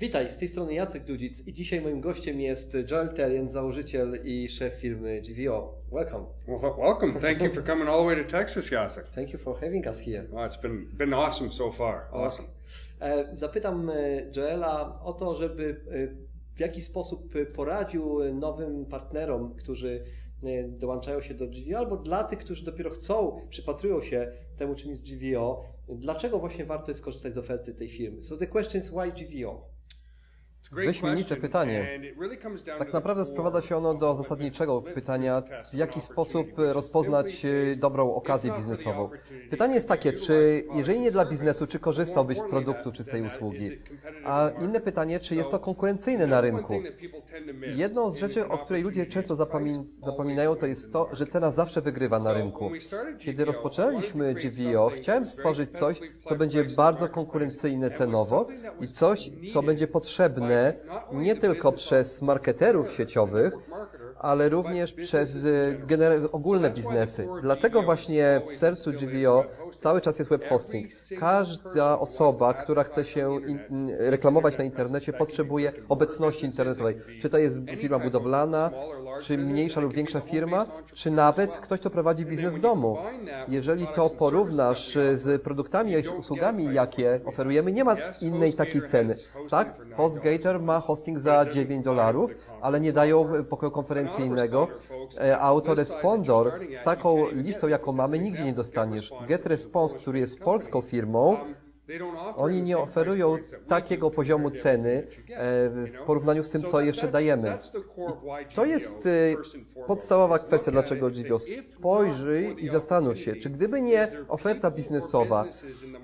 Witaj, z tej strony Jacek Dudzic i dzisiaj moim gościem jest Joel Terrien, założyciel i szef firmy GVO. Welcome. Well, welcome. Thank you for coming all the way to Texas, Jacek. Thank you for having us here. It's been been awesome so far. Awesome. E, Zapytam e, Joela o to, żeby e, w jaki sposób poradził nowym partnerom, którzy dołączają się do GVO, albo dla tych, którzy dopiero chcą, przypatrują się temu, czym jest GVO, dlaczego właśnie warto jest skorzystać z oferty tej firmy. So the question is why GVO? Wyśmienite pytanie. Tak naprawdę sprowadza się ono do zasadniczego pytania, w jaki sposób rozpoznać dobrą okazję biznesową. Pytanie jest takie, czy jeżeli nie dla biznesu, czy korzystałbyś z produktu czy z tej usługi? A inne pytanie, czy jest to konkurencyjne na rynku? Jedną z rzeczy, o której ludzie często zapomin zapominają, to jest to, że cena zawsze wygrywa na rynku. Kiedy rozpoczęliśmy GVO, chciałem stworzyć coś, co będzie bardzo konkurencyjne cenowo i coś, co będzie potrzebne nie tylko przez marketerów sieciowych, ale również przez gener- ogólne biznesy. Dlatego właśnie w sercu GVO cały czas jest web hosting. Każda osoba, która chce się in, reklamować na internecie, potrzebuje obecności internetowej. Czy to jest firma budowlana, czy mniejsza lub większa firma, czy nawet ktoś, kto prowadzi biznes w domu. Jeżeli to porównasz z produktami i usługami, jakie oferujemy, nie ma innej takiej ceny. Tak, HostGator ma hosting za 9 dolarów, ale nie dają pokoju konferencyjnego. E, Autorespondor z taką listą, jaką mamy, nigdzie nie dostaniesz. GetResponse, który jest polską firmą, oni nie oferują takiego poziomu ceny e, w porównaniu z tym, co jeszcze dajemy. To jest e, podstawowa kwestia, dlaczego GVO. Spojrzyj i zastanów się, czy gdyby nie oferta biznesowa,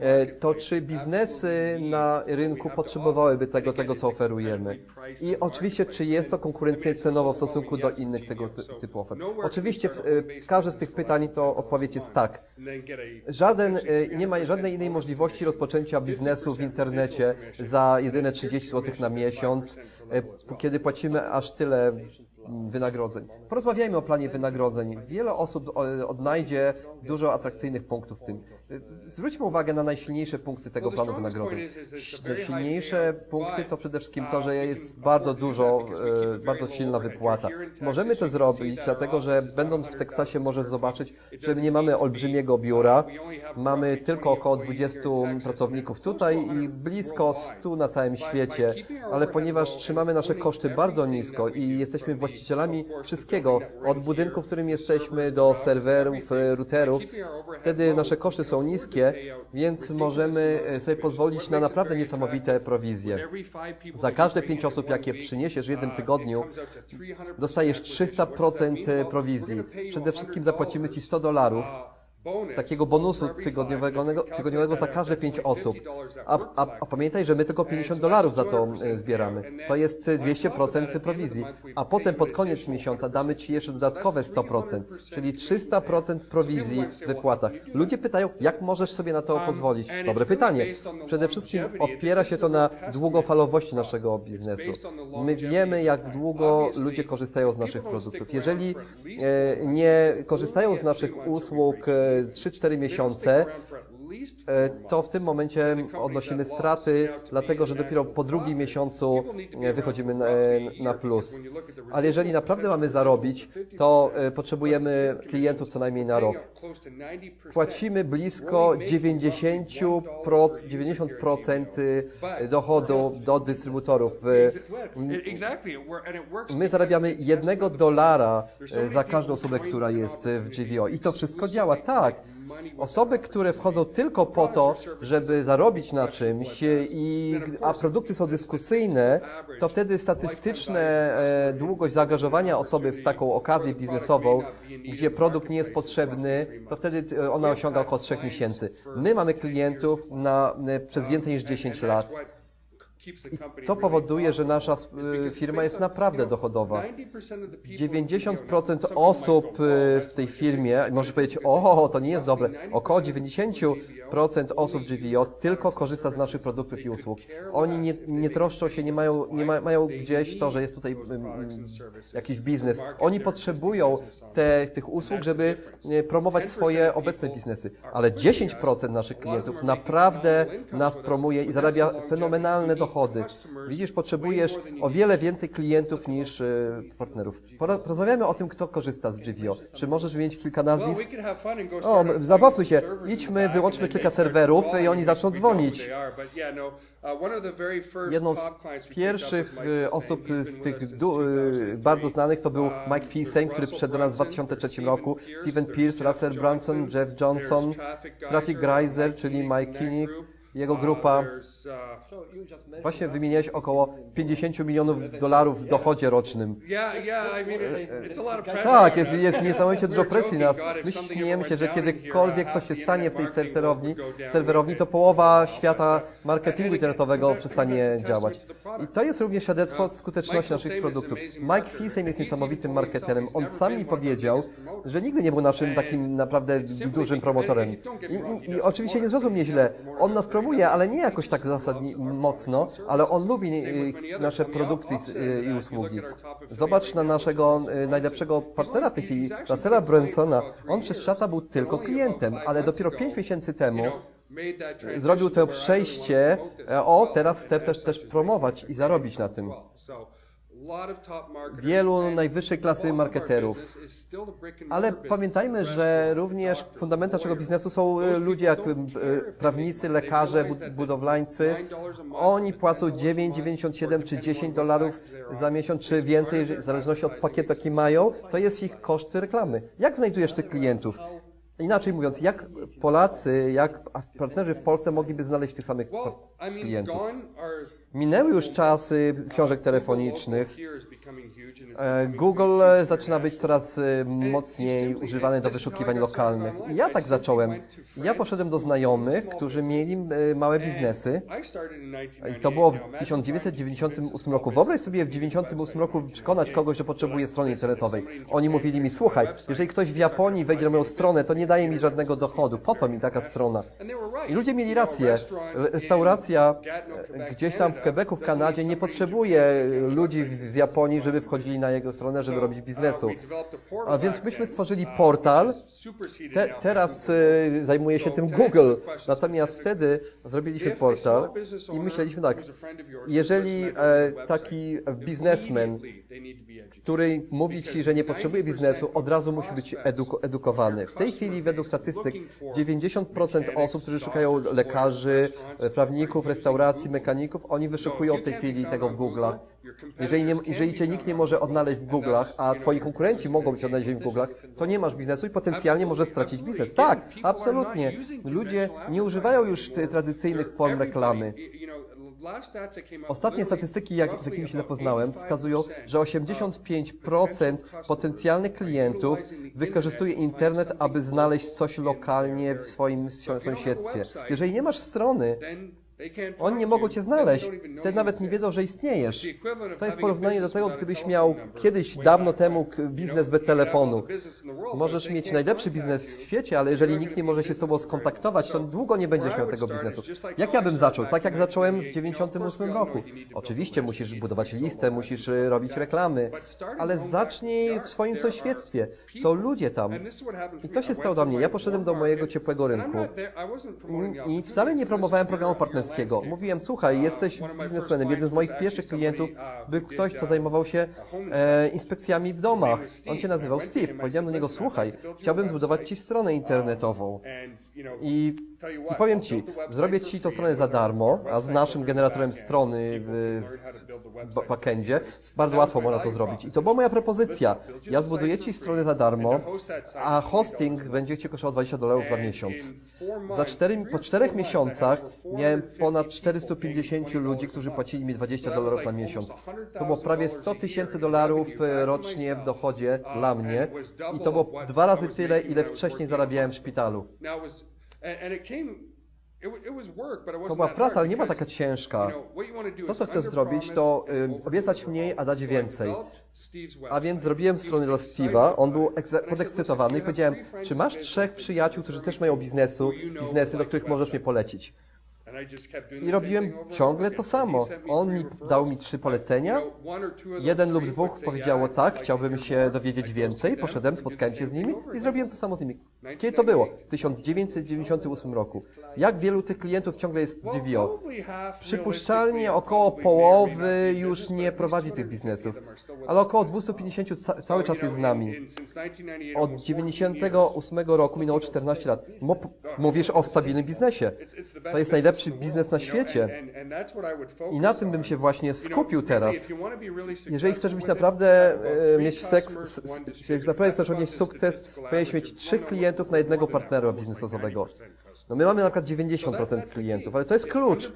e, to czy biznesy na rynku potrzebowałyby tego, tego co oferujemy? I oczywiście, czy jest to konkurencyjne cenowo w stosunku do innych tego ty- typu ofert? Oczywiście w, e, każde z tych pytań to odpowiedź jest tak. Żaden, nie ma żadnej innej możliwości rozpoczęcia biznesu w internecie za jedyne 30 zł na miesiąc, e, kiedy płacimy aż tyle wynagrodzeń. Porozmawiajmy o planie wynagrodzeń. Wiele osób o- odnajdzie dużo atrakcyjnych punktów w tym. E, Zwróćmy uwagę na najsilniejsze punkty tego planu wynagrodzeń. Silniejsze punkty to przede wszystkim to, że jest bardzo dużo, e, bardzo silna wypłata. Możemy to zrobić, dlatego że będąc w Teksasie możesz zobaczyć, że nie mamy olbrzymiego biura, mamy tylko około 20 pracowników tutaj i blisko 100 na całym świecie, ale ponieważ trzymamy nasze koszty bardzo nisko i jesteśmy właścicielami wszystkiego, od budynku, w którym jesteśmy, do serwerów, e, routerów, wtedy nasze koszty są niskie, więc możemy e, sobie pozwolić na naprawdę niesamowite prowizje. Za każde pięć osób, jakie przyniesiesz w jednym tygodniu, dostajesz 300% prowizji. Przede wszystkim zapłacimy Ci 100 dolarów takiego bonusu tygodniowego, tygodniowego za każde 5 osób. A, a, a pamiętaj, że my tylko 50 dolarów za to e, zbieramy. To jest e, 200% prowizji. A potem pod koniec miesiąca damy Ci jeszcze dodatkowe 100%, czyli 300% prowizji w wypłatach. Ludzie pytają, jak możesz sobie na to pozwolić? Dobre pytanie. Przede wszystkim opiera się to na długofalowości naszego biznesu. My wiemy, jak długo ludzie korzystają z naszych produktów. Jeżeli e, nie korzystają z naszych usług 3-4 miesiące, e, to w tym momencie odnosimy straty, dlatego że dopiero po drugim miesiącu e, wychodzimy na, na plus. Ale jeżeli naprawdę mamy zarobić, to e, potrzebujemy klientów co najmniej na rok. Płacimy blisko 90%, 90% dochodu do dystrybutorów. My zarabiamy jednego dolara e, za każdą osobę, która jest w GVO. I to wszystko działa. Tak. Osoby, które wchodzą tylko po to, żeby zarobić na czymś, i, a produkty są dyskusyjne, to wtedy statystyczne e, długość zaangażowania osoby w taką okazję biznesową, gdzie produkt nie jest potrzebny, to wtedy e, ona osiąga około 3 miesięcy. My mamy klientów na, e, przez więcej niż 10 lat. I to powoduje, że nasza e, firma jest naprawdę dochodowa. 90% osób e, w tej firmie, możesz powiedzieć, o, to nie jest dobre, około 90% procent osób GVO tylko korzysta z naszych produktów i usług. Oni nie, nie troszczą się, nie mają, nie ma, mają gdzieś to, że jest tutaj mm, jakiś biznes. Oni potrzebują te, tych usług, żeby promować swoje obecne biznesy. Ale 10% naszych klientów naprawdę nas promuje i zarabia fenomenalne dochody. Widzisz, potrzebujesz o wiele więcej klientów niż e, partnerów. Porozmawiamy o tym, kto korzysta z GVO. Czy możesz wymienić kilka nazwisk? O, zabawmy się. Idźmy, wyłączmy kilka their serwerów i oni zaczną dzwonić. Jedną z pierwszych e, osób z tych 2003. bardzo znanych to był Mike Filsen, który przyszedł do nas w Brunson, 2003 there's roku, Steven Pierce, Russell Johnson, Jeff Johnson, Traffic Mike czyli Mike Kinnick. Jego grupa. Właśnie wymieniłeś około 50 milionów dolarów w dochodzie rocznym. Tak, jest, jest niesamowicie dużo presji na nas. My śmiejemy się, że kiedykolwiek coś się stanie w tej serwerowni, serwerowni, to połowa świata marketingu internetowego przestanie działać. I to jest również świadectwo skuteczności naszych produktów. Mike. Filsen jest niesamowitym marketerem. On sam mi powiedział, że nigdy nie był naszym takim naprawdę dużym promotorem. I, i, I oczywiście nie zrozum mnie źle. On nas promuje, ale nie jakoś tak our mocno, ale on lubi y, nasze produkty opposite i- usługi. Zobacz na naszego y, najlepszego partnera w tej chwili, Russella Bransona. On przez lata był tylko klientem, ale dopiero ago, 5 miesięcy temu zrobił to przejście, e, o, teraz chcę też, też promować i zarobić na tym. Wielu najwyższej klasy marketerów. Ale pamiętajmy, że również fundamentem naszego biznesu są e, ludzie jak e, prawnicy, lekarze, budowlańcy. $9 a month Oni płacą $10 a month, 9,97 or czy depending 10 on what dolarów za miesiąc, czy więcej, w zależności od pakietu, jaki mają. To jest ich koszty reklamy. Jak znajdujesz tych klientów? Inaczej mówiąc, jak Polacy, jak partnerzy w Polsce mogliby znaleźć tych samych klientów? Minęły już czasy książek telefonicznych. Google E, Google e, zaczyna być coraz e, mocniej używany do wyszukiwań lokalnych. Ja tak zacząłem. Ja poszedłem do znajomych, którzy mieli małe biznesy. I to było w 1998 1998 roku. Wyobraź sobie w 1998 roku przekonać kogoś, że potrzebuje strony internetowej. Oni mówili mi, słuchaj, jeżeli ktoś w Japonii wejdzie na moją stronę, to nie daje mi żadnego dochodu. Po co mi taka strona? I ludzie mieli rację. Restauracja gdzieś tam w Quebecu, w Kanadzie nie potrzebuje ludzi z Japonii, żeby wchodzili na jego stronę, żeby robić biznesu. A więc myśmy stworzyli portal. Te, teraz e, zajmuje się tym Google. Natomiast wtedy zrobiliśmy portal i myśleliśmy tak, jeżeli e, taki biznesmen, który mówi ci, że nie potrzebuje biznesu, od razu musi być edu edukowany. W tej chwili według statystyk 90% osób, którzy szukają lekarzy, prawników, restauracji, mechaników, oni wyszukują w tej chwili tego w Google'ach. Jeżeli, nie, jeżeli cię nikt nie może odnaleźć w Google'ach, a twoi konkurenci mogą być odnalezieni w Google'ach, to nie masz biznesu i potencjalnie możesz stracić biznes. Tak, absolutnie. Ludzie nie używają już tradycyjnych form reklamy. Ostatnie statystyki, jak, z jakimi się zapoznałem, wskazują, że 85% potencjalnych klientów wykorzystuje internet, aby znaleźć coś lokalnie w swoim sąsiedztwie. Jeżeli nie masz strony, oni nie mogą cię znaleźć. Wtedy nawet nie wiedzą, że istniejesz. To jest porównanie do tego, gdybyś miał kiedyś, dawno temu biznes bez telefonu. Możesz mieć najlepszy biznes w świecie, ale jeżeli nikt nie może się z tobą skontaktować, to długo nie będziesz miał tego biznesu. Jak ja bym zaczął? Tak jak zacząłem w 98 roku. Oczywiście musisz budować listę, musisz y, robić reklamy, ale zacznij w swoim sąsiedztwie. Są ludzie tam. I to się stało dla mnie. Ja poszedłem do mojego ciepłego rynku i wcale nie promowałem programu Mówiłem, słuchaj, jesteś biznesmenem. Jeden z moich pierwszych klientów był ktoś, kto zajmował się e, inspekcjami w domach. On się nazywał Steve. Powiedziałem do niego, słuchaj, chciałbym zbudować ci stronę internetową. I, I powiem ci, zrobię ci tą stronę za darmo, a z naszym generatorem strony w, w ba- backendzie bardzo łatwo można to zrobić. I to była moja propozycja. Ja zbuduję ci stronę za darmo, a hosting będzie cię kosztował 20 dolarów za miesiąc. Za cztery, po czterech miesiącach miałem ponad 450 ludzi, którzy płacili mi 20 dolarów na miesiąc. To było prawie 100 tysięcy dolarów rocznie w dochodzie dla mnie i to było dwa razy tyle, ile wcześniej zarabiałem w szpitalu. To była praca, ale nie była taka ciężka. To, co chcesz zrobić, to y, obiecać mniej, a dać więcej. A więc zrobiłem stronę dla Steve'a, on był podekscytowany i "Listen, you powiedziałem, czy masz trzech przyjaciół, którzy też mają biznesu, biznesy, do których możesz mnie website?" polecić. I robiłem ciągle to samo. On mi dał mi trzy polecenia. Jeden lub dwóch powiedziało "Yeah, I'd tak, chciałbym się more." dowiedzieć więcej. Poszedłem, spotkałem się z nimi i zrobiłem to samo z nimi. Kiedy to było? W 1998 roku. Jak wielu tych klientów ciągle jest DVO? Przypuszczalnie około połowy już nie prowadzi tych 250 biznesów, ale około 250 ca- cały czas jest z nami. 1998, Od almost 14 years. 98 roku minęło 14 lat. Mo- Mówisz o stabilnym biznesie. To jest najlepszy the biznes na świecie. I na tym bym się właśnie skupił teraz. Jeżeli chcesz być naprawdę e, mieć seks, s- jeżeli naprawdę chcesz the sukces, powinieneś mieć one klientów na jednego partnera biznesowego. 90% customers. No my mamy na przykład So that- 90% that's the klientów, ale to jest klucz.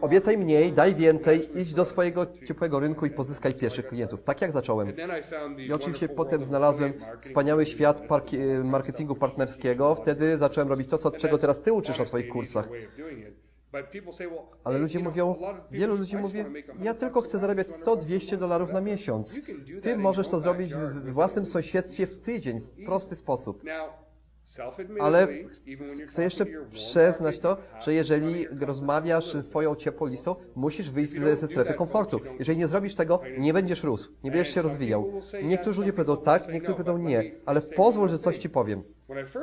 Obiecaj mniej, daj więcej, idź do swojego ciepłego rynku i pozyskaj pierwszych klientów. Tak jak zacząłem. I oczywiście potem znalazłem wspaniały świat marketingu partnerskiego. Wtedy zacząłem robić to, co, czego teraz ty uczysz na swoich kursach. Ale ludzie mówią, wielu ludzi mówi, ja tylko chcę zarabiać 100-200 dolarów na miesiąc. Ty możesz to zrobić w własnym sąsiedztwie w tydzień, w prosty sposób. Ale chcę jeszcze przyznać to, że jeżeli rozmawiasz z twoją ciepłą listą, musisz wyjść ze, ze strefy komfortu. Jeżeli nie zrobisz tego, nie będziesz rósł, nie będziesz się rozwijał. Niektórzy ludzie powiedzą tak, niektórzy powiedzą nie, ale pozwól, że coś ci powiem.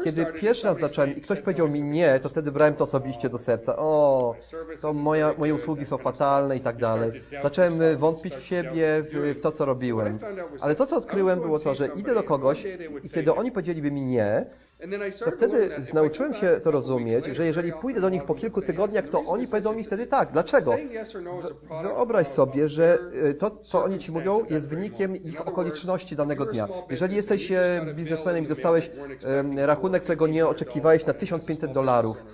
Kiedy pierwszy raz zacząłem i ktoś powiedział mi nie, to wtedy brałem to osobiście do serca. O, to moja, moje usługi są fatalne i tak dalej. Zacząłem y, wątpić w siebie, w, w to, co robiłem. Ale to, co odkryłem, było to, że idę do kogoś i kiedy oni powiedzieliby mi nie, to wtedy nauczyłem się to rozumieć, że jeżeli pójdę do nich po kilku tygodniach, to oni powiedzą mi wtedy tak. Dlaczego? Wyobraź sobie, że y, to, co oni ci mówią, jest wynikiem ich okoliczności danego dnia. Jeżeli jesteś e, biznesmenem i dostałeś rachunek, którego nie oczekiwałeś na 1500 dolarów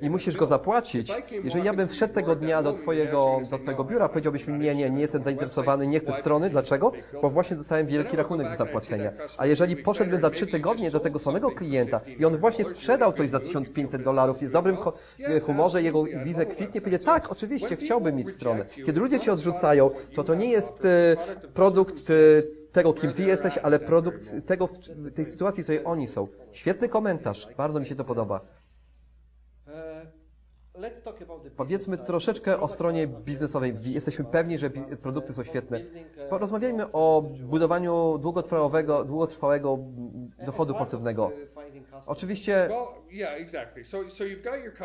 i musisz go zapłacić, jeżeli ja bym wszedł tego dnia do twojego, do twojego biura, powiedziałbyś mi nie, nie, nie jestem zainteresowany, nie chcę strony. Dlaczego? Bo właśnie dostałem wielki rachunek do zapłacenia. A jeżeli poszedłbym za trzy tygodnie do tego samego klienta i on właśnie sprzedał coś za 1500 dolarów, jest w dobrym humorze, jego wizę kwitnie, powiedzie tak, oczywiście, chciałbym mieć stronę. Kiedy ludzie cię odrzucają, to to nie jest e, produkt e, tego, kim ty jesteś, ale produkt tego, tej sytuacji, w której oni są. Świetny komentarz, bardzo mi się to podoba. E, let's talk about the Powiedzmy troszeczkę o stronie biznesowej. Jesteśmy pewni, że produkty są świetne. Porozmawiajmy o budowaniu długotrwałego, długotrwałego mm, dochodu pasywnego. Oczywiście,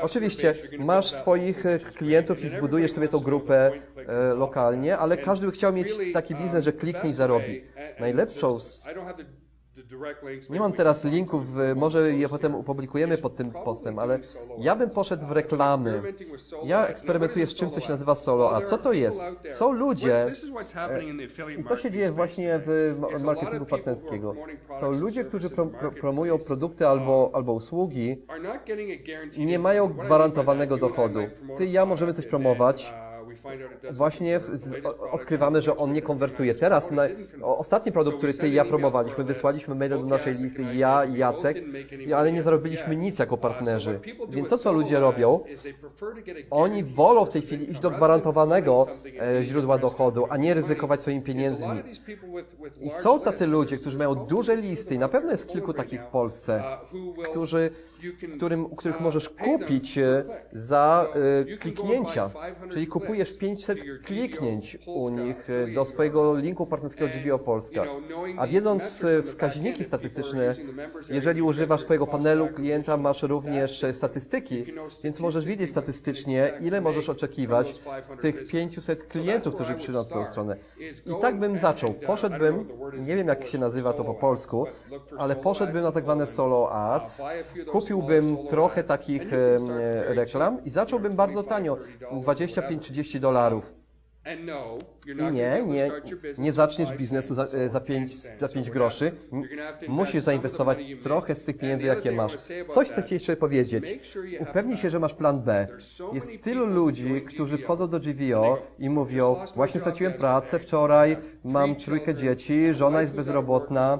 oczywiście masz swoich e, klientów i zbudujesz sobie tą grupę e, lokalnie, ale każdy by chciał mieć taki biznes, że kliknie i zarobi. Najlepszą Nie mam teraz linków, może je potem opublikujemy pod tym postem, ale ja bym poszedł w reklamy. Ja eksperymentuję z czymś, co się nazywa solo. A co to jest? Są ludzie, i to się dzieje właśnie w ma- marketingu partnerskiego. Są ludzie, którzy pro, pro, promują produkty albo, albo usługi, nie mają gwarantowanego dochodu. Ty i ja możemy coś promować, Właśnie odkrywamy, że on nie konwertuje. Teraz na, ostatni produkt, który ty i ja promowaliśmy, wysłaliśmy maile do naszej listy, ja i Jacek, ale nie zarobiliśmy nic jako partnerzy. Więc to, co ludzie robią, oni wolą w tej chwili iść do gwarantowanego e, źródła dochodu, a nie ryzykować swoimi pieniędzmi. I są tacy ludzie, którzy mają duże listy, i na pewno jest kilku takich w Polsce, którzy, którym, których możesz kupić e, za e, kliknięcia. Czyli kupujesz 500 kliknięć u nich e, do swojego linku partnerskiego GVO Polska. A wiedząc wskaźniki statystyczne, jeżeli używasz swojego panelu klienta, masz również statystyki, więc możesz wiedzieć statystycznie, ile możesz oczekiwać z tych 500 klientów, którzy przyjdą na Twoją stronę. I tak bym zaczął. Poszedłbym, nie wiem jak się nazywa to po polsku, ale poszedłbym na tak zwane solo ads, kupiłbym trochę takich e, reklam i zacząłbym bardzo tanio, 25-30 dolarów. I nie, nie, nie zaczniesz biznesu za, e, za, 5, za 5 groszy. Musisz zainwestować trochę z tych pieniędzy, jakie masz. Coś chcę Ci jeszcze powiedzieć. Upewnij się, że masz plan B. Jest tylu ludzi, którzy wchodzą do GVO i mówią, właśnie straciłem pracę wczoraj, mam trójkę dzieci, żona jest bezrobotna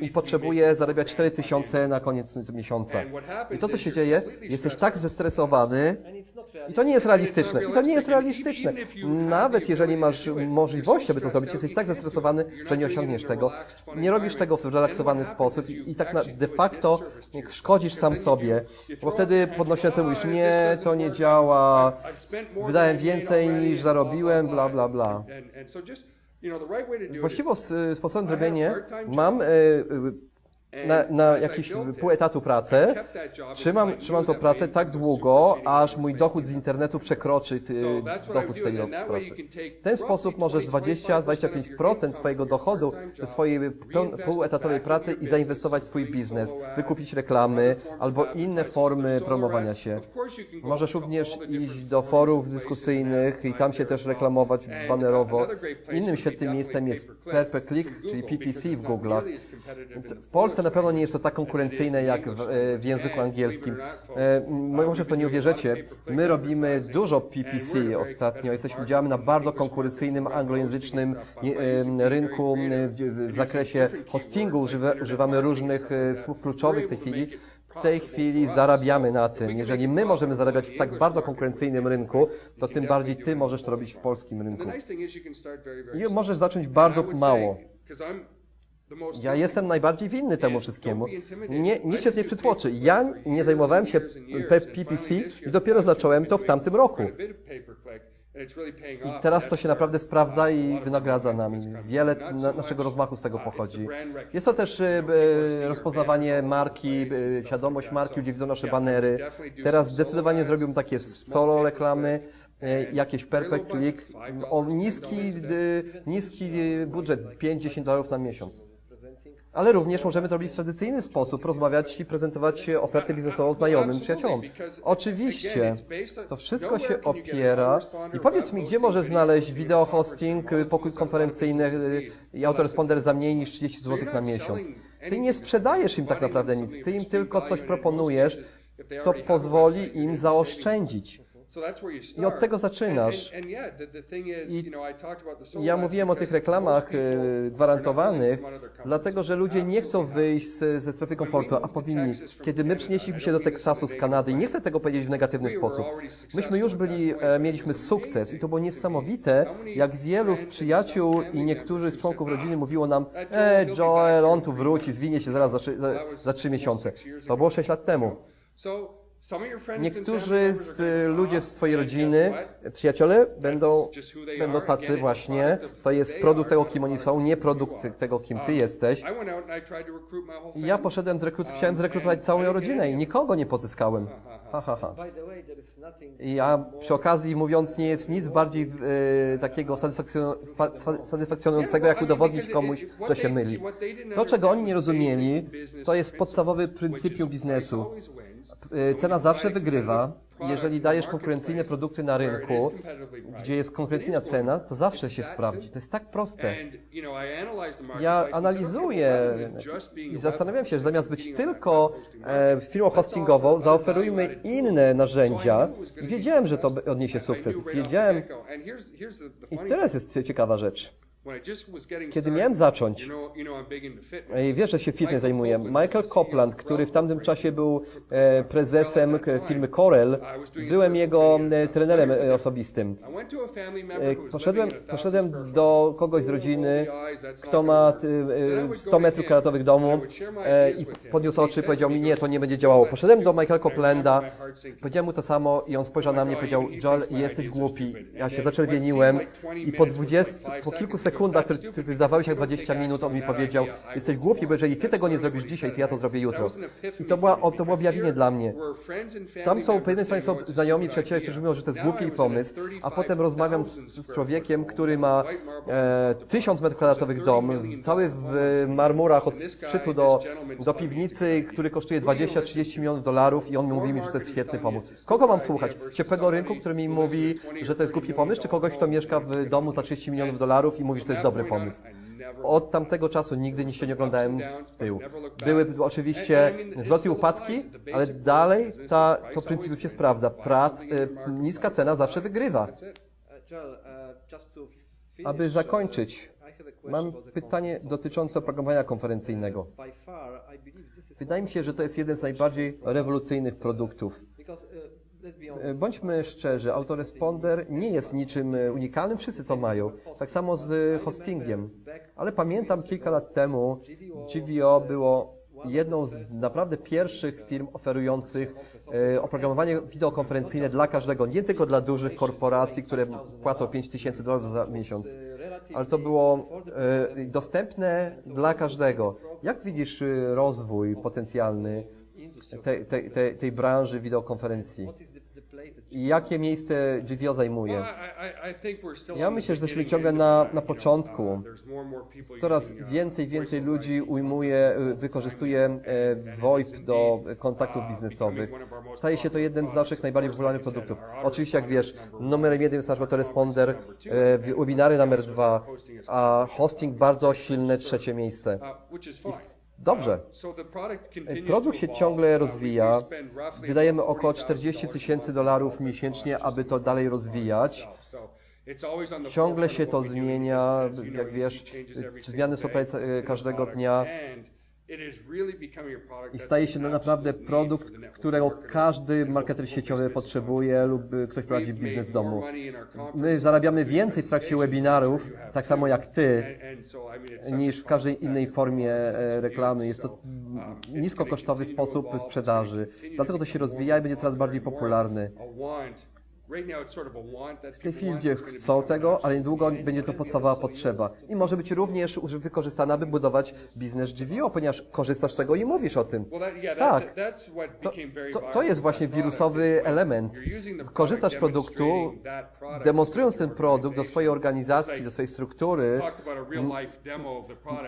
i potrzebuję zarabiać 4 tysiące na koniec miesiąca. I to, co się dzieje, jesteś tak zestresowany, i to nie jest realistyczne. I to nie jest realistyczne. Nawet jeżeli masz możliwość, aby to zrobić, jesteś tak zestresowany, że nie osiągniesz tego. Nie robisz tego w zrelaksowany sposób i, tak na, de facto szkodzisz sam sobie, bo wtedy podnosi ręce i mówisz, nie, to nie działa, wydałem więcej niż zarobiłem, bla, bla, bla. Właściwym s- sposobem zrobienia mam na, na jakiś pół etatu pracę, trzymam, trzymam tą pracę tak długo, aż mój dochód z internetu przekroczy ty, dochód z tej pracy. W ten sposób możesz 20-25% swojego dochodu swojej półetatowej pracy i zainwestować w swój biznes, wykupić reklamy albo inne formy promowania się. Możesz również iść do forów dyskusyjnych i tam się też reklamować banerowo. Innym świetnym miejscem jest Per Click, czyli PPC w Google'ach. W Polsce na pewno nie jest to tak konkurencyjne jak w, e, w języku angielskim. E, Może w to nie uwierzycie. My robimy dużo PPC ostatnio. Jesteśmy, działamy na bardzo konkurencyjnym anglojęzycznym em, rynku w, zakresie hostingu. Używa, używamy różnych e, słów kluczowych w tej chwili. W tej chwili zarabiamy na tym. Jeżeli my możemy zarabiać w tak bardzo konkurencyjnym rynku, to tym bardziej ty możesz to robić w polskim rynku. I możesz zacząć bardzo mało. Ja jestem najbardziej winny temu wszystkiemu. Nie, nikt się nie przytłoczy. Ja nie zajmowałem się PPC i dopiero zacząłem to w tamtym roku. I teraz to się naprawdę sprawdza i wynagradza nam. Wiele na, naszego rozmachu z tego pochodzi. Jest to też e, e, rozpoznawanie marki, e, świadomość marki, ludzie widzą nasze banery. Teraz zdecydowanie zrobiłbym takie solo reklamy, jakieś per per click, o niski, niski budżet, 5-10 dolarów na miesiąc. Ale również możemy to robić w tradycyjny sposób, rozmawiać i prezentować ofertę biznesową znajomym, przyjaciołom. Oczywiście, to wszystko się opiera. I powiedz mi, gdzie możesz znaleźć wideo hosting, pokój konferencyjny i autoresponder za mniej niż 30 zł na miesiąc. Ty nie sprzedajesz im tak naprawdę nic, ty im tylko coś proponujesz, co pozwoli im zaoszczędzić. I od tego zaczynasz. I Ja mówiłem o tych reklamach e, gwarantowanych, dlatego że ludzie nie chcą wyjść ze strefy komfortu, a powinni. Kiedy my przynieśliśmy się do Teksasu z Kanady, i nie chcę tego powiedzieć w negatywny sposób, myśmy już byli, e, mieliśmy sukces i to było niesamowite, jak wielu przyjaciół i niektórych członków rodziny mówiło nam, e, Joel, on tu wróci, zwinie się zaraz za, za, za trzy miesiące. To było sześć lat temu. Niektórzy z ludzie z swojej rodziny, przyjaciele będą, będą tacy właśnie. To jest produkt tego, kim oni są, nie produkt tego, kim ty jesteś. I Ja poszedłem, zrekrut, chciałem zrekrutować całą moją rodzinę i nikogo nie pozyskałem. Ha, ha, ha. I ja przy okazji mówiąc, nie jest nic bardziej e, takiego satysfakcjon- fa- fa- satysfakcjonującego, jak udowodnić komuś, że się myli. To, czego oni nie rozumieli, to jest podstawowy pryncypium biznesu. E, Cena zawsze wygrywa. Jeżeli dajesz konkurencyjne produkty na rynku, gdzie jest konkurencyjna cena, to zawsze się sprawdzi. To jest tak proste. Ja analizuję i zastanawiam się, że zamiast być tylko e, firmą hostingową, zaoferujmy inne narzędzia. I wiedziałem, że to odniesie sukces. Wiedziałem. I teraz jest ciekawa rzecz. Kiedy miałem zacząć, wiesz, że się fitness zajmuję, Michael Copland, który w tamtym czasie był e, prezesem firmy Corel, byłem jego trenerem e, osobistym. E, Poszedłem, poszedłem do kogoś z rodziny, kto ma ty, e, 100 metrów kwadratowych domu i podniósł oczy i powiedział mi, nie, to nie będzie działało. Poszedłem do Michaela Coplanda, powiedziałem mu to samo i on spojrzał na mnie i powiedział, Joel, jesteś głupi. Ja się zaczerwieniłem i po 20, po kilku sekundach, które które wydawały się jak 20 minut, on mi powiedział, jesteś głupi, bo jeżeli ty tego nie zrobisz dzisiaj, to ja to zrobię jutro. I to, była, to było objawienie dla mnie. Tam są, po jednej stronie są znajomi, przyjaciele, którzy mówią, że to jest głupi pomysł, a potem rozmawiam z, z człowiekiem, który ma e, 1000 metrów kwadratowych dom, cały w marmurach od szczytu do, do piwnicy, który kosztuje 20-30 milionów dolarów i on mówi mi, że to jest świetny pomysł. Kogo mam słuchać? Ciepłego rynku, który mi mówi, że to jest głupi pomysł, czy kogoś, kto mieszka w domu za 30 milionów dolarów i mówi, że to jest dobry pomysł? Od tamtego czasu nigdy się nie oglądałem w tył. Były oczywiście wzloty i upadki, ale dalej ta, to pryncypium się sprawdza. Prac, e, niska cena zawsze wygrywa. Aby zakończyć, Mam pytanie dotyczące oprogramowania konferencyjnego. Wydaje mi się, że to jest jeden z najbardziej rewolucyjnych produktów. E, Bądźmy szczerzy, autoresponder nie jest niczym e, unikalnym, wszyscy to mają. Tak samo z e, hostingiem. Ale pamiętam kilka lat temu GVO było jedną z naprawdę pierwszych firm oferujących oprogramowanie wideokonferencyjne dla każdego, nie tylko dla dużych korporacji, które płacą 5 tysięcy dolarów za miesiąc, ale to było dostępne dla każdego. Jak widzisz rozwój potencjalny tej, tej, tej branży wideokonferencji? I jakie miejsce GVO zajmuje? Ja myślę, że jesteśmy ciągle na, na początku. Coraz więcej, więcej ludzi ujmuje, y, wykorzystuje e, VoIP do kontaktów biznesowych. Staje się to jednym z naszych najbardziej popularnych produktów. Oczywiście, jak wiesz, numerem jeden jest nasz autoresponder, e, webinary numer dwa, a hosting bardzo silne trzecie miejsce. Dobrze. Produkt się ciągle rozwija. Wydajemy około 40 tysięcy dolarów miesięcznie, aby to dalej rozwijać. Ciągle się to zmienia, jak wiesz, zmiany są prawie ca- każdego dnia. I staje się naprawdę produkt, którego każdy marketer sieciowy potrzebuje lub ktoś prowadzi biznes w domu. My zarabiamy więcej w trakcie webinarów, tak samo jak ty, niż w każdej innej formie e, reklamy. Jest to mm, niskokosztowy sposób sprzedaży. Dlatego to się rozwija i będzie coraz bardziej popularny. W tej chwili ludzie chcą tego, ale niedługo będzie to podstawowa potrzeba. I może być również wykorzystana, by budować biznes GVO, ponieważ korzystasz z tego i mówisz o tym. Tak. To, to, to jest właśnie wirusowy element. Korzystasz z produktu, demonstrując ten produkt do swojej organizacji, do swojej struktury.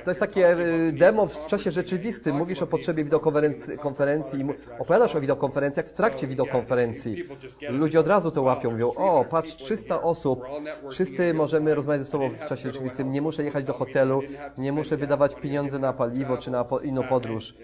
To jest takie y, demo w czasie rzeczywistym. Mówisz o potrzebie wideokonferencji, konferencji, opowiadasz o wideokonferencjach w trakcie wideokonferencji. Ludzie od razu to łapią, mówią, o, patrz, 300 osób, wszyscy możemy rozmawiać ze sobą w czasie rzeczywistym, nie muszę jechać do hotelu, nie muszę wydawać pieniędzy na paliwo czy na inną podróż.